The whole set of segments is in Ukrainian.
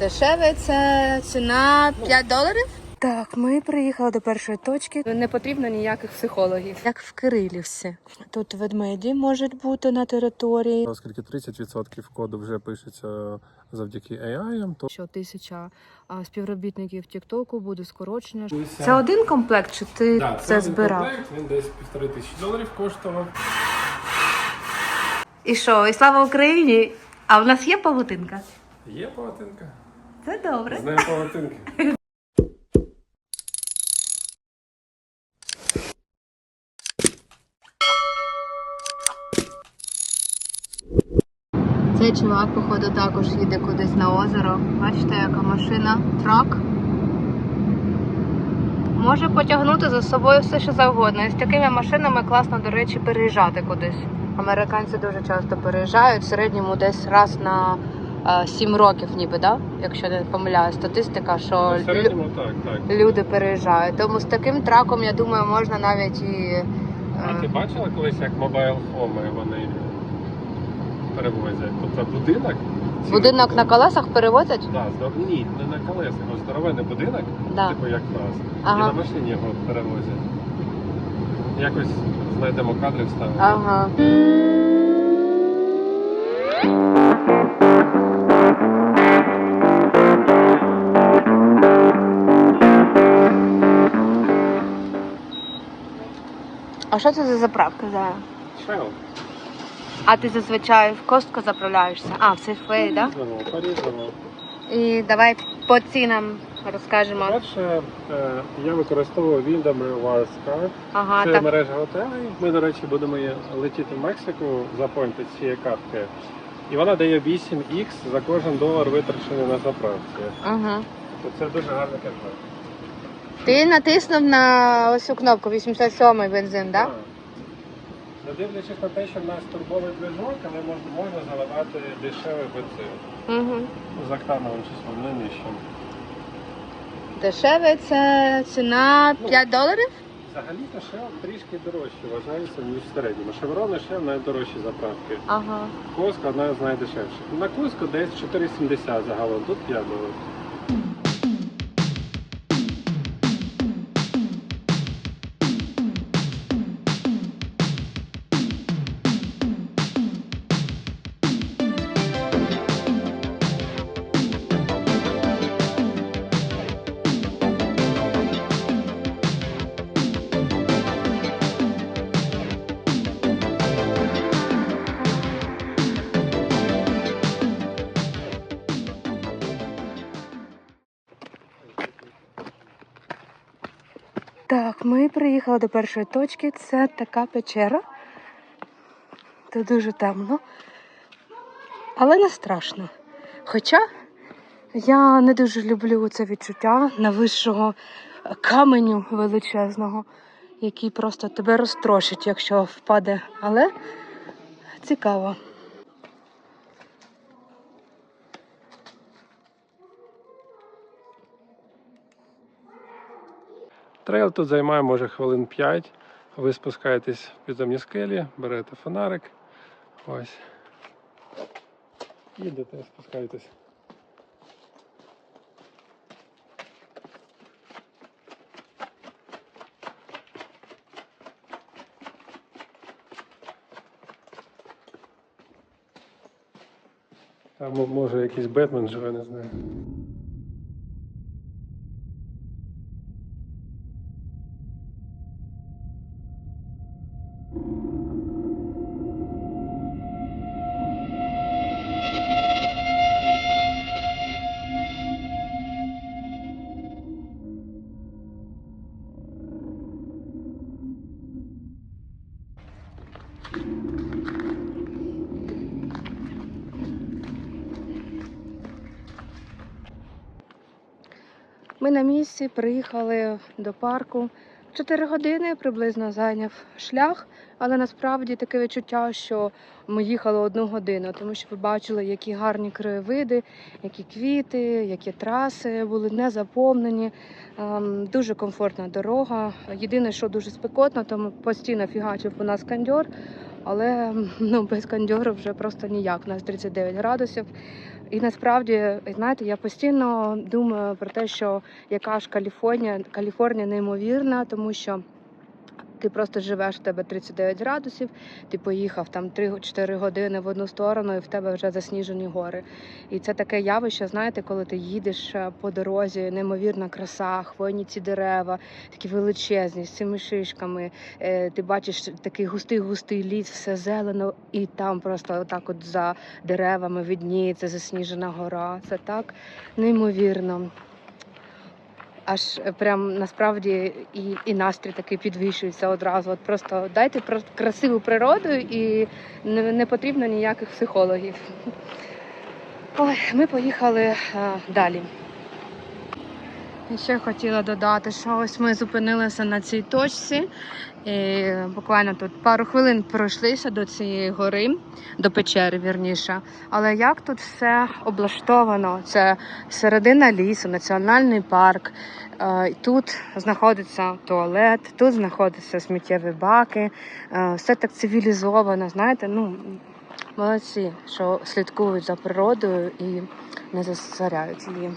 Дешеве це ціна 5 доларів. Так, ми приїхали до першої точки. Не потрібно ніяких психологів. Як в Кирилівці. Тут ведмеді можуть бути на території. Оскільки 30% коду вже пишеться завдяки AI, то Що тисяча а, співробітників Тіктоку буде скорочено. Це один комплект, чи ти Да, це один збирав? комплект, він десь півтори тисячі доларів коштував. І що, і слава Україні! А в нас є павутинка? Є павутинка. Це добре. З нею павутинки. Цей чувак, походу, також їде кудись на озеро. Бачите, яка машина, трак. Може потягнути за собою все, що завгодно. І з такими машинами класно, до речі, переїжджати кудись. Американці дуже часто переїжджають в середньому десь раз на 7 років, ніби, да? якщо не помиляю, статистика, що В лю- так, так. люди переїжджають. Тому з таким траком, я думаю, можна навіть і. е, А ти бачила колись, як мобайл хоми вони перевозять? Тобто будинок. Будинок на колесах перевозять? Да, здор... Ні, не на колесах, а здоровенний будинок, Да. типу як нас. І на машині його перевозять. Якось знайдемо кадри вставимо. Ага. А що це за заправка зараз? Shell. А ти зазвичай в костку заправляєшся? А, в Safeway, так? По-різному, по-різному. І давай по цінам розкажемо. Перше, е, я використовую Windermere Wires Card. Ага, Це так. мережа готелей. Ми, до речі, будемо є- летіти в Мексику за пойнти цієї картки. І вона дає 8х за кожен долар витрачений на заправці. Ага. Це дуже гарний кешбек. Ти натиснув на ось цю кнопку 87 бензин, так? Не дивлячись на те, що в нас турбовий движок, але можна, можна заливати дешевий бензин. Угу. З октановим числом, не нижчим. Дешеве це ціна 5 доларів? Взагалі-то Shell трішки дорожче вважається, ніж в середньому. І Shell найдорожчі заправки. Ага. Коска одна з найдешевших. На Куско десь 4,70 за галон, тут 5 доларів. Приїхали до першої точки. Це така печера. Тут дуже темно. Але не страшно. Хоча я не дуже люблю це відчуття нависшого каменю величезного, який просто тебе розтрощить, якщо впаде. Але цікаво. Трейл тут займає може хвилин 5. Ви спускаєтесь в підземні скелі, берете фонарик. Ось. Їдете, спускаєтесь. Там може якийсь Бетмен живе, не знаю. Ми на місці приїхали до парку. Чотири години приблизно зайняв шлях, але насправді таке відчуття, що ми їхали одну годину, тому що ви бачили, які гарні краєвиди, які квіти, які траси були не заповнені. Ем, Дуже комфортна дорога. Єдине, що дуже спекотно, тому постійно фігачив у нас кандьор, але ну, без кандьору вже просто ніяк. У нас 39 градусів. І насправді, знаєте, я постійно думаю про те, що яка ж Каліфорнія, Каліфорнія неймовірна, тому що ти просто живеш в тебе 39 градусів, ти поїхав там 3-4 години в одну сторону, і в тебе вже засніжені гори. І це таке явище, знаєте, коли ти їдеш е, по дорозі, неймовірна краса, хвойні ці дерева, такі величезні, з цими шишками. Е, Ти бачиш такий густий-густий ліс, все зелено, і там просто отак от за деревами видніється засніжена гора. Це так неймовірно. Аж е, прям насправді і, і настрій такий підвищується одразу. От просто дайте красиву природу і не, не потрібно ніяких психологів. Ой, ми поїхали а, далі. І ще хотіла додати, що ось ми зупинилися на цій точці. І буквально тут пару хвилин пройшлися до цієї гори, до печери, вірніше. Але як тут все облаштовано? Це середина лісу, національний парк. Е, Тут знаходиться туалет, тут знаходяться сміттєві баки. Е, Все так цивілізовано, знаєте, ну молодці, що слідкують за природою і не засоряють її.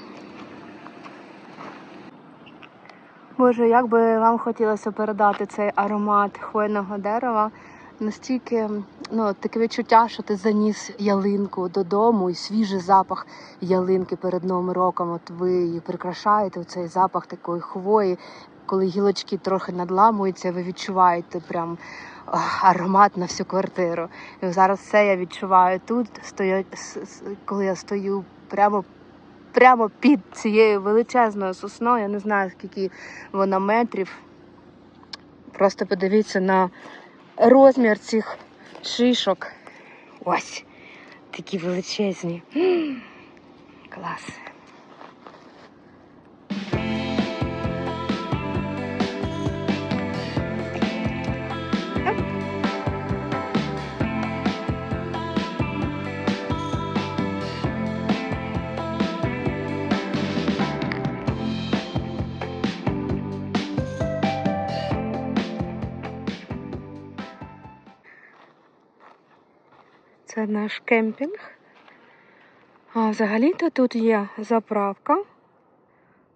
Боже, як би вам хотілося передати цей аромат хвойного дерева, настільки ну, таке відчуття, що ти заніс ялинку додому і свіжий запах ялинки перед Новим роком. От ви її прикрашаєте, цей запах такої хвої, коли гілочки трохи надламуються, ви відчуваєте прям ах, аромат на всю квартиру. І зараз це я відчуваю тут, стою, коли я стою прямо. Прямо під цією величезною сосною, я не знаю, скільки вона метрів. Просто подивіться на розмір цих шишок. Ось, такі величезні. Клас. Це наш кемпінг. А взагалі-то тут є заправка.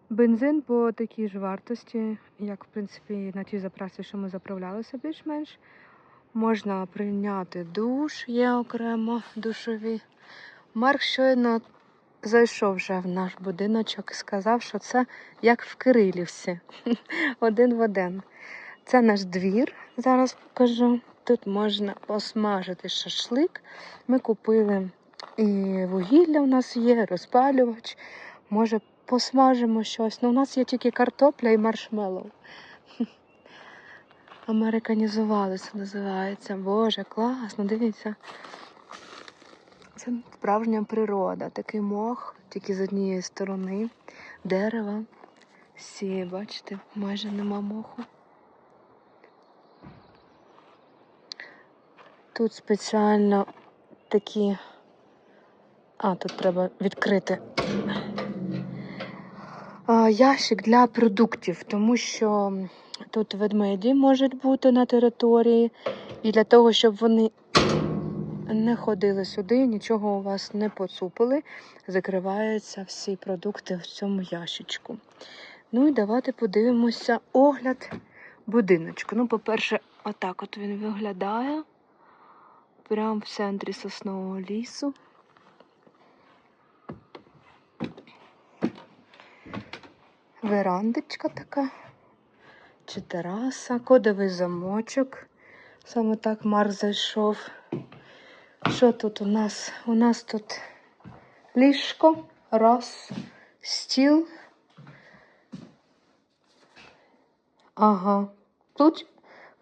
Бензин по такій ж вартості, як в принципі на тій заправці, що ми заправлялися більш-менш. Можна прийняти душ, є окремо душові. Марк щойно зайшов вже в наш будиночок і сказав, що це як в Кирилівці. Один в один. Це наш двір, зараз покажу. Тут можна посмажити шашлик. Ми купили і вугілля у нас є, розпалювач. Може, посмажимо щось. Ну, у нас є тільки картопля і маршмеллоу. Американізувалися, називається. Боже, класно, дивіться. Це справжня природа. Такий мох, тільки з однієї сторони, дерева. Всі, бачите, майже нема моху. Тут спеціально такі. А, тут треба відкрити ящик для продуктів, тому що тут ведмеді можуть бути на території, і для того, щоб вони не ходили сюди, нічого у вас не поцупили, закриваються всі продукти в цьому ящичку. Ну і давайте подивимося огляд будиночку. Ну, по-перше, отак от він виглядає. Прямо в центрі соснового лісу. Верандочка така, чи тераса, кодовий замочок. Саме так Марк зайшов. Що тут у нас? У нас тут ліжко, раз, стіл. Ага. Тут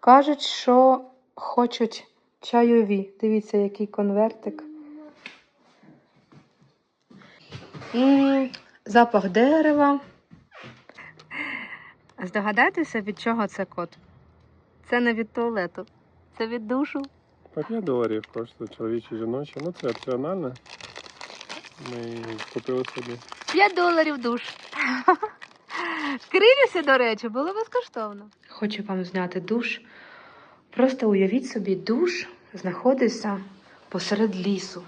кажуть, що хочуть чайові. Дивіться, який конвертик. М, Запах дерева. Здогадайтеся, від чого це кот? Це не від туалету, це від душу. По 5 доларів коштує чоловічі жіночі. Ну це опціональне. Ми купили собі. 5 доларів душ. В до речі, було безкоштовно. Хочу вам зняти душ. Просто уявіть собі, душ знаходиться посеред лісу.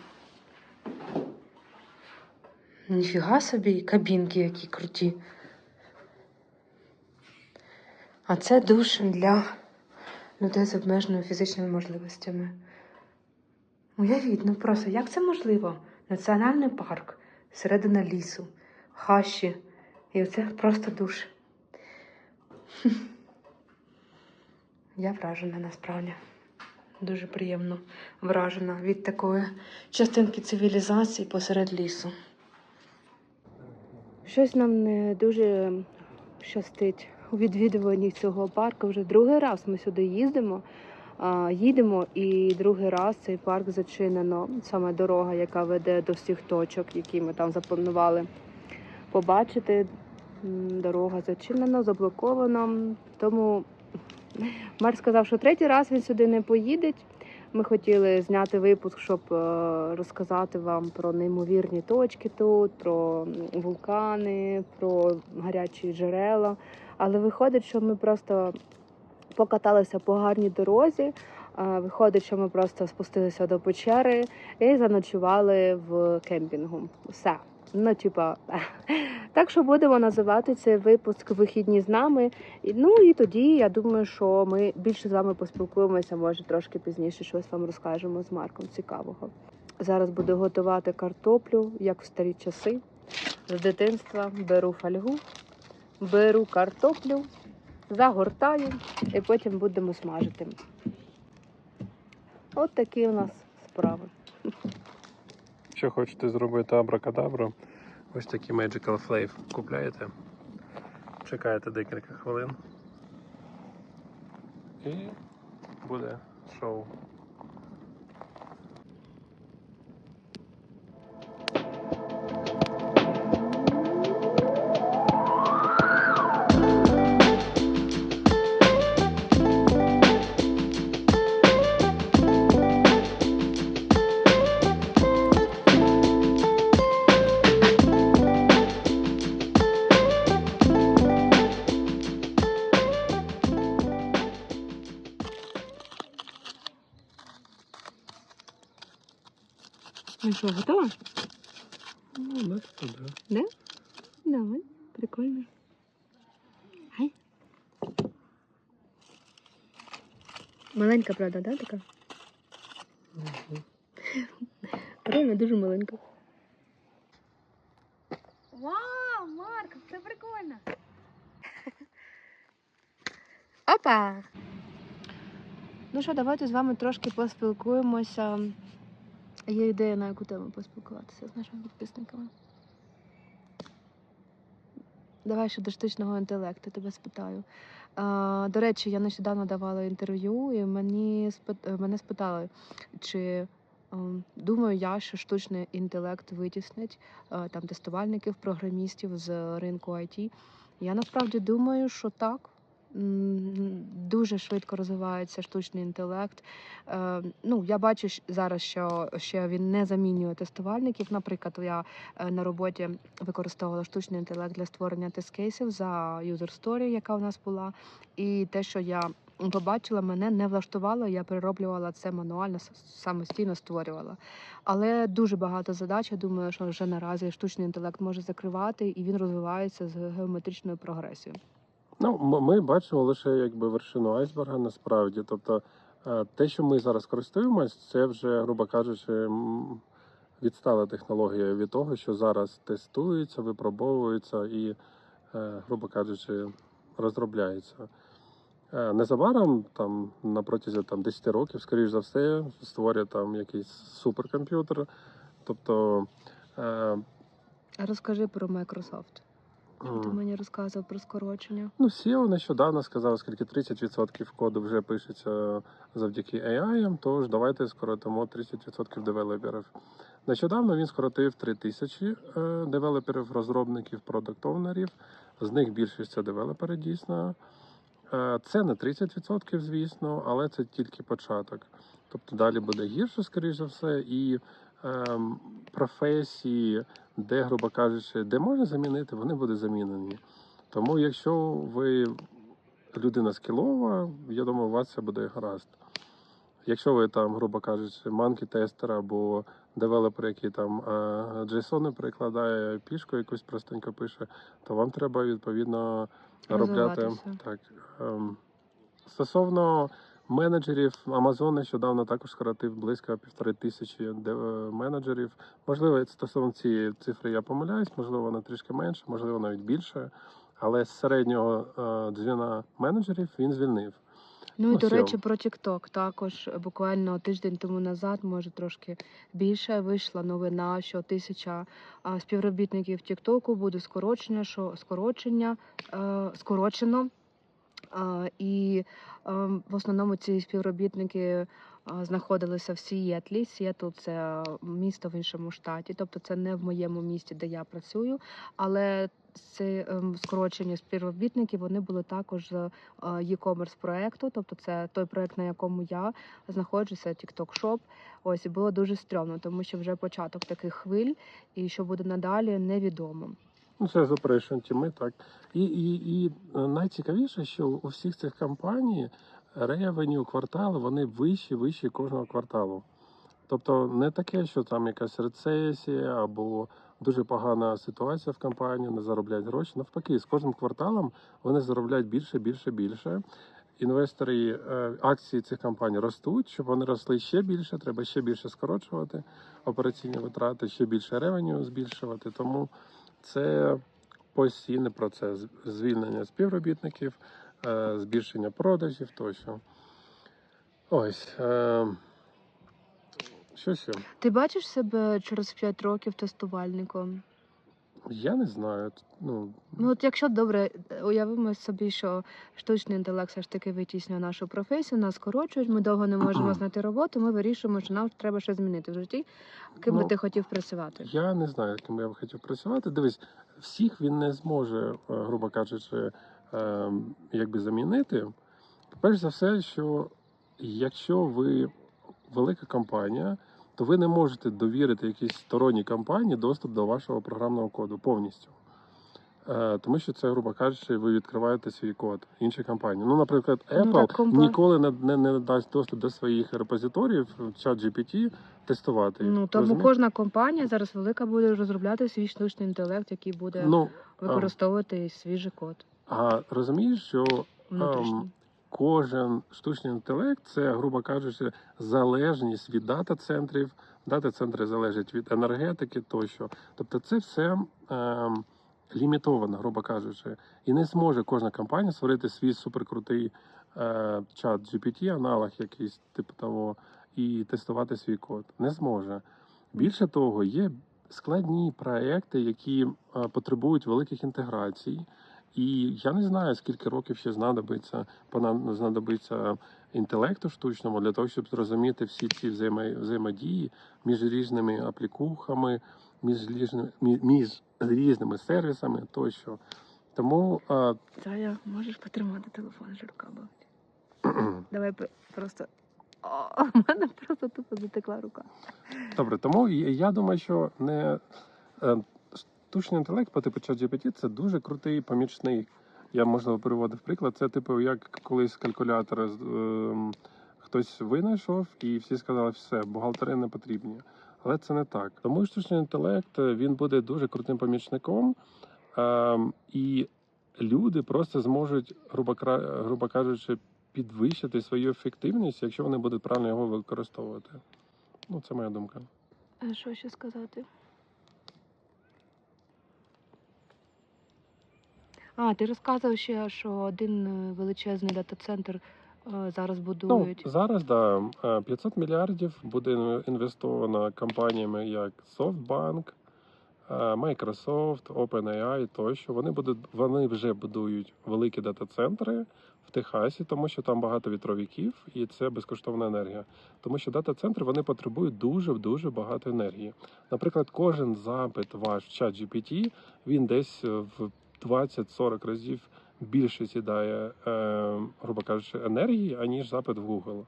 Ніфіга собі, кабінки які круті. А це душ для людей з обмеженими фізичними можливостями. Уявіть, ну просто як це можливо? Національний парк, середина лісу, хащі. І оце просто душ. Я вражена насправді. Дуже приємно вражена від такої частинки цивілізації посеред лісу. Щось нам не дуже щастить у відвідуванні цього парку. Вже другий раз ми сюди їздимо. Їдемо, і другий раз цей парк зачинено. Саме дорога, яка веде до всіх точок, які ми там запланували побачити. Дорога зачинена, заблокована. Тому Мер сказав, що третій раз він сюди не поїде. Ми хотіли зняти випуск, щоб е, розказати вам про неймовірні точки тут, про вулкани, про гарячі джерела. Але виходить, що ми просто покаталися по гарній дорозі. е, Виходить, що ми просто спустилися до печери і заночували в кемпінгу. Все. Ну, типа, так що будемо називати цей випуск вихідні з нами. Ну і тоді я думаю, що ми більше з вами поспілкуємося, може трошки пізніше щось вам розкажемо з Марком цікавого. Зараз буду готувати картоплю, як в старі часи. З дитинства беру фольгу, беру картоплю, загортаю і потім будемо смажити. От такі у нас справи. Якщо хочете зробити абракадабру, ось такий Magical Flave купляєте, чекаєте декілька хвилин. І буде шоу. Що, готова? Ну, начебто, да. Да? Давай, прикольно. Ай. Маленька, правда, да, така? Мгм. Реально дуже маленька. Вау, Марк, це прикольно. Опа! Ну що, давайте з вами трошки поспілкуємося. Є ідея, на яку тему поспілкуватися з нашими підписниками. Давай ще до штучного інтелекту тебе спитаю. А, до речі, я нещодавно давала інтерв'ю, і мені мене спитали, чи ем, думаю я, що штучний інтелект витіснить е, там тестувальників, програмістів з ринку IT. Я насправді думаю, що так. Дуже швидко розвивається штучний інтелект. Е, ну, я бачу зараз, що ще він не замінює тестувальників. Наприклад, я е, на роботі використовувала штучний інтелект для створення тест-кейсів за user story, яка у нас була. І те, що я побачила, мене не влаштувало. Я перероблювала це мануально, самостійно створювала. Але дуже багато задач. Я думаю, що вже наразі штучний інтелект може закривати, і він розвивається з геометричною прогресією. Ну, ми бачимо лише якби вершину айсберга насправді. Тобто е, те, що ми зараз користуємось, це вже, грубо кажучи, відстала технологія від того, що зараз тестується, випробовується і, е, грубо кажучи, розробляється. Е, Незабаром, там на протязі там, 10 років, скоріш за все, створять там якийсь суперкомп'ютер. Тобто розкажи про Microsoft. Ти мені розказував про скорочення? Ну, SEO нещодавно сказав, скільки 30% коду вже пишеться завдяки AI, тож давайте скоротимо 30% девелоперів. Нещодавно він скоротив 3000 е, девелоперів, розробників, продакт-овнерів. З них більшість це девелопери дійсно. Е, Це не 30%, звісно, але це тільки початок. Тобто далі буде гірше, скоріш за все, і професії, де, грубо кажучи, де можна замінити, вони будуть замінені. Тому, якщо ви людина скілова, я думаю, у вас все буде гаразд. Якщо ви там, грубо кажучи, манкі тестер або девелопер, який там JSON перекладає пішку, якусь простенько пише, то вам треба відповідно робляти так. ем, Стосовно менеджерів, Amazon нещодавно також скоротив близько півтори тисячі е, менеджерів. Можливо, стосовно цієї цифри я помиляюсь, можливо, вона трішки менше, можливо, навіть більше. Але з середнього е, дзвіна менеджерів він звільнив. Ну і Ну, до речі, про TikTok також буквально тиждень тому назад, може трошки більше, вийшла новина, що тисяча співробітників TikTok буде скорочення, що скорочення е, скорочено. І е, в основному ці співробітники знаходилися в Сієтлі. Сієтл це місто в іншому штаті, тобто це не в моєму місті, де я працюю. Але це ем, скорочені співробітники вони були також з е, e-commerce проекту, тобто це той проект, на якому я знаходжуся, TikTok Shop. Ось і було дуже стрьомно, тому що вже початок таких хвиль, і що буде надалі, невідомо. Ну, це заперечуємо ми так. І, і, і е, найцікавіше, що у всіх цих компаній ревеню квартали вони вищі, вищі кожного кварталу. Тобто не таке, що там якась рецесія або дуже погана ситуація в компанії, не заробляють гроші. Навпаки, з кожним кварталом вони заробляють більше, більше, більше. Інвестори е, акції цих компаній ростуть, щоб вони росли ще більше, треба ще більше скорочувати операційні витрати, ще більше ревеню збільшувати. Тому це постійний процес звільнення співробітників, е, збільшення продажів тощо. Ось. е, Що ще? Ти бачиш себе через 5 років тестувальником? Я не знаю. Ну, Ну, от якщо добре, уявимо собі, що штучний інтелект все ж таки витіснює нашу професію, нас скорочують, ми довго не можемо знайти роботу, ми вирішуємо, що нам треба щось змінити в житті. Ким би Ну, ти хотів працювати? Я не знаю, яким я б хотів працювати. Дивись, всіх він не зможе, е, грубо кажучи, е, якби замінити. Перш за все, що якщо ви велика компанія, то ви не можете довірити якійсь сторонній компанії доступ до вашого програмного коду повністю. Е, Тому що це, грубо кажучи, ви відкриваєте свій код іншій компанії. Ну, наприклад, Apple Ну, так, ніколи не, не, не дасть доступ до своїх репозиторіїв в чат GPT тестувати. Ну тому Розумієш? кожна компанія зараз велика буде розробляти свій штучний інтелект, який буде Ну, використовувати свіжий код а розумієш, що. Ем, кожен штучний інтелект це, грубо кажучи, залежність від дата-центрів. Дата-центри залежать від енергетики тощо. Тобто, це все ем, лімітовано, грубо кажучи, і не зможе кожна компанія створити свій суперкрутий е, чат GPT, аналог якийсь типу того, і тестувати свій код. Не зможе. Більше того, є складні проекти, які е, потребують великих інтеграцій. І я не знаю, скільки років ще знадобиться знадобиться інтелекту штучному для того, щоб зрозуміти всі ці взаємодії між різними аплікухами, між різними, між різними сервісами тощо. Тому а, Та я можеш потримати телефон жирка Давай просто. О, у мене просто тупо затекла рука. добре, тому я я думаю, що не е, штучний інтелект по типу ChatGPT – це дуже крутий помічник. Я можливо приводив приклад. Це типу, як колись калькулятор ем, хтось винайшов, і всі сказали, все, бухгалтери не потрібні. Але це не так. Тому штучний інтелект е, він буде дуже крутим помічником, ем, і люди просто зможуть, грубо, грубо кажучи, підвищити свою ефективність, якщо вони будуть правильно його використовувати. Ну, це моя думка. А що ще сказати? А, ти розказував ще, що один е, величезний дата-центр е, зараз Ну, будують. зараз да, е, 500 мільярдів буде інве- інвестовано компаніями як SoftBank, е, Microsoft, OpenAI тощо. Вони будуть вони вже будують великі дата-центри в Техасі, тому що там багато вітровиків і це безкоштовна енергія. Тому що дата-центри вони потребують дуже дуже багато енергії. Наприклад, кожен запит ваш в чат GPT, він десь е, в 20-40 разів більше сідає, е, грубо кажучи, енергії, аніж запит в Google.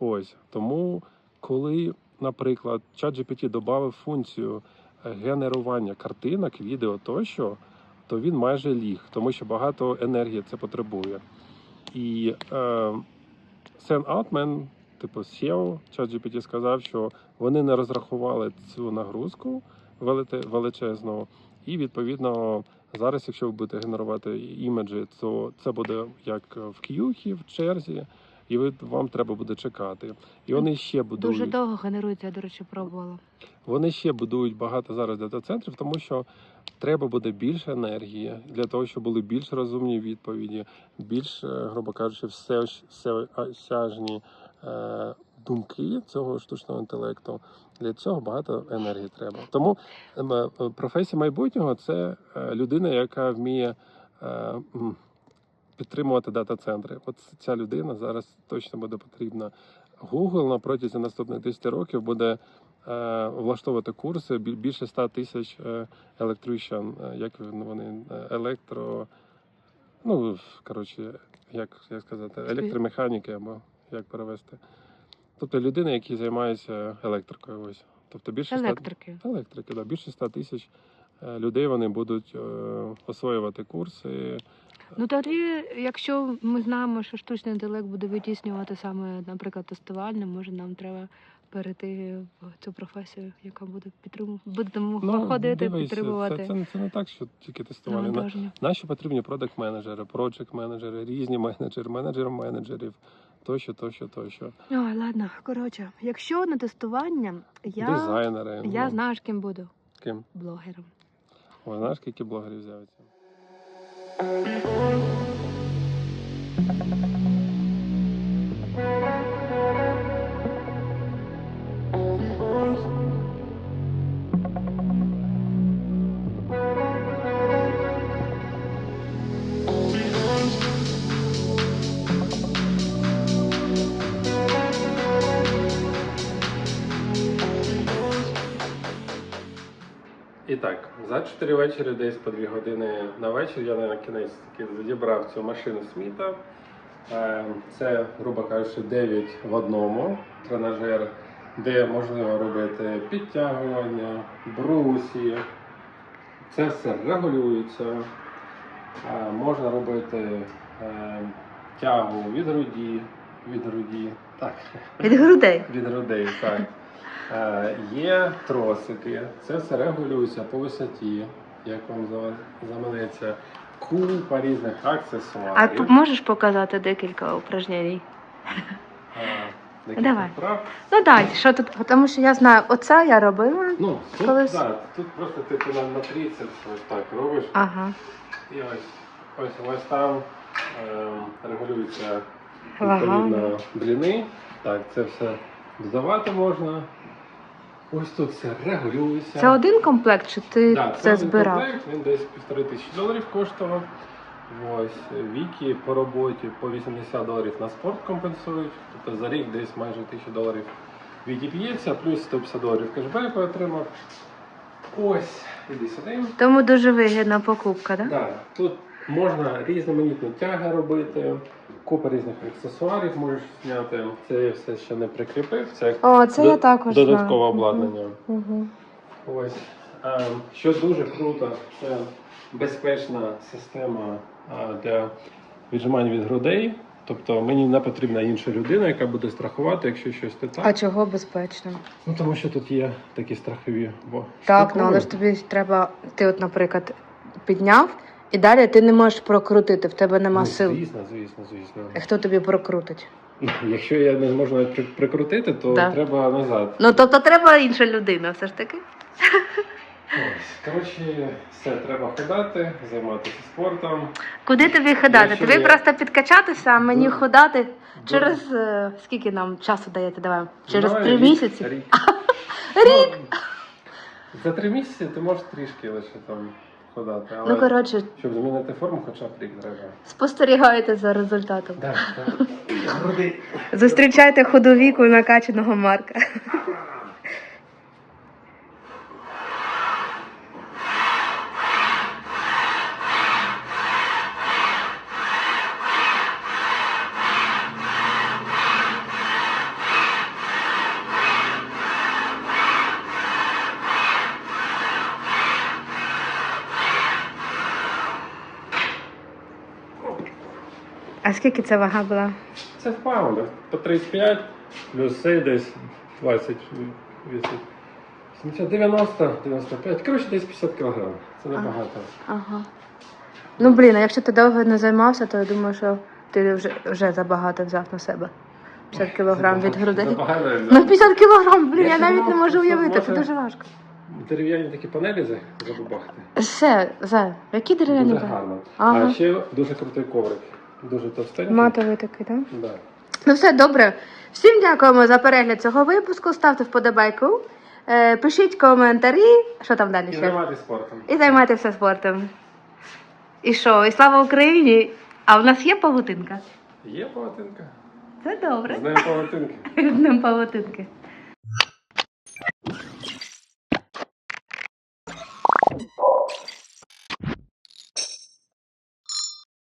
Ось тому, коли, наприклад, ChatGPT додав функцію е, генерування картинок, відео тощо, то він майже ліг, тому що багато енергії це потребує. І е, Сен Алтмен типу SEO, ChatGPT сказав, що вони не розрахували цю нагрузку величезну, і відповідно зараз, якщо ви будете генерувати імеджі, то це буде як в к'юхі, в черзі, і ви вам треба буде чекати. І вони ще будують Дуже довго генерується, я, до речі, пробувала. вони ще будують багато зараз дата-центрів, тому що треба буде більше енергії для того, щоб були більш розумні відповіді, більш, е, грубо кажучи, все, всяжні е, думки цього штучного інтелекту. Для цього багато енергії треба. Тому ем, е, професія майбутнього це е, людина, яка вміє е, підтримувати дата-центри. От ця людина зараз точно буде потрібна. Google на протязі наступних 10 років буде е, влаштовувати курси більше 100 тисяч е, електрician, е, як вони е, електро. Ну, коротше, як, як сказати, електромеханіки або як перевести. Тобто людина, які займаються електрикою. Ось. Тобто більше 100 Електрики. електрики, да, більше 100 тисяч е, людей вони будуть е, освоювати курси. Ну тоді, якщо ми знаємо, що штучний інтелект буде витіснювати саме, наприклад, тестувальне, може нам треба перейти в цю професію, яка буде підтримувати, будемо ходити, Ну, дивись, підтримувати Це, це, це не так, що тільки тестували. На- Наші потрібні продакт менеджери проджект менеджери різні менеджери, менеджери менеджерів, тощо, тощо, тощо. Ой, ладно, коротше, якщо на тестування, я, Дизайнери. я ну, знаю, ким буду Ким? блогером. О, знаєш, скільки блогерів з'явиться? І так, за 4 вечора, десь по 2 години на вечір, я на кінець таки відібрав цю машину Сміта. Е, Це, грубо кажучи, 9 в одному тренажер, де можливо робити підтягування, брусі. Це все регулюється. Е, Можна робити е, тягу від груді, від груді. Так. Від грудей. Від грудей, так. Е, є тросики, це все регулюється по висоті, як вам за- заманеться. Купа різних аксесуарів. А п- можеш показати декілька упражнень? Е, Давай. вправ. Ну дай, що тут, тому що я знаю, оце я робила. Ну, тут, Колись- да, тут просто типу на, трицепс ось так робиш. Ага. І ось, ось, ось там е, регулюються Вага. відповідно длини. Так, це все додавати можна. Ось тут все регулюється. Це один комплект, чи ти Да, це один збирав? комплект, він десь півтори тисячі доларів коштував. Ось віки по роботі по 80 доларів на спорт компенсують. Тобто за рік десь майже 1000 доларів віки п'ється, плюс 150 доларів кешбеку отримав. Ось, іди сюди. Тому дуже вигідна покупка, так? Да? Да, тут можна різноманітні тяги робити, купа різних аксесуарів можеш зняти. Це я все ще не прикріпив. Це О, це до- я також додаткове знаю. обладнання. Угу. Ось. Ем, Що дуже круто, це безпечна система а, для віджимань від грудей. Тобто мені не потрібна інша людина, яка буде страхувати, якщо щось не так. А чого безпечно? Ну тому що тут є такі страхові. Бо Так, ну але ж тобі треба, ти от, наприклад, підняв, і далі ти не можеш прокрутити, в тебе нема ну, сил. Звісно, звісно, звісно. Хто тобі прокрутить? Якщо я не зможу навіть при- прикрутити, то Да. треба назад. Ну тобто треба інша людина, все ж таки. Ось. Коротше, все, треба ходати, займатися спортом. Куди тобі ходати? Якщо Тобі я- просто підкачатися, а мені Да. ходати через е, скільки нам часу даєте? Давай через Давай, три рік, місяці. Рік. рік. За три місяці ти можеш трішки лише там ходати. Але Ну коротше, щоб змінити форму, хоча б рік треба. спостерігайте за результатом. Так, так. Груди. Зустрічайте худовіку накачаного Марка. А скільки це вага була? Це в паундах. По 35, Плюс цей десь 20 вісить. 90-95. Коротше, десь 50 кг. Це небагато. Ага. Ну блін, а якщо ти довго не займався, то я думаю, що ти вже, вже забагато взяв на себе. 50 кілограм від грудей. Забагато я взяв. Ну 50 кілограм, блін, Я я ще навіть не думав, можу що уявити, це може- дуже важко. Дерев'яні такі панелі за- забабахати. Все, за, які дерев'яні? Дуже гарно. Ага. А ще дуже крутий коврик. Дуже товстенький. Матовий такий, так? Да. Ну все добре. Всім дякуємо за перегляд цього випуску. Ставте вподобайку, е, пишіть коментарі. Що там далі І ще? займатися спортом. І займайтеся спортом. І що? І слава Україні! А в нас є павутинка? Є павутинка? Це добре. З нею павутинки. З ним павутинки.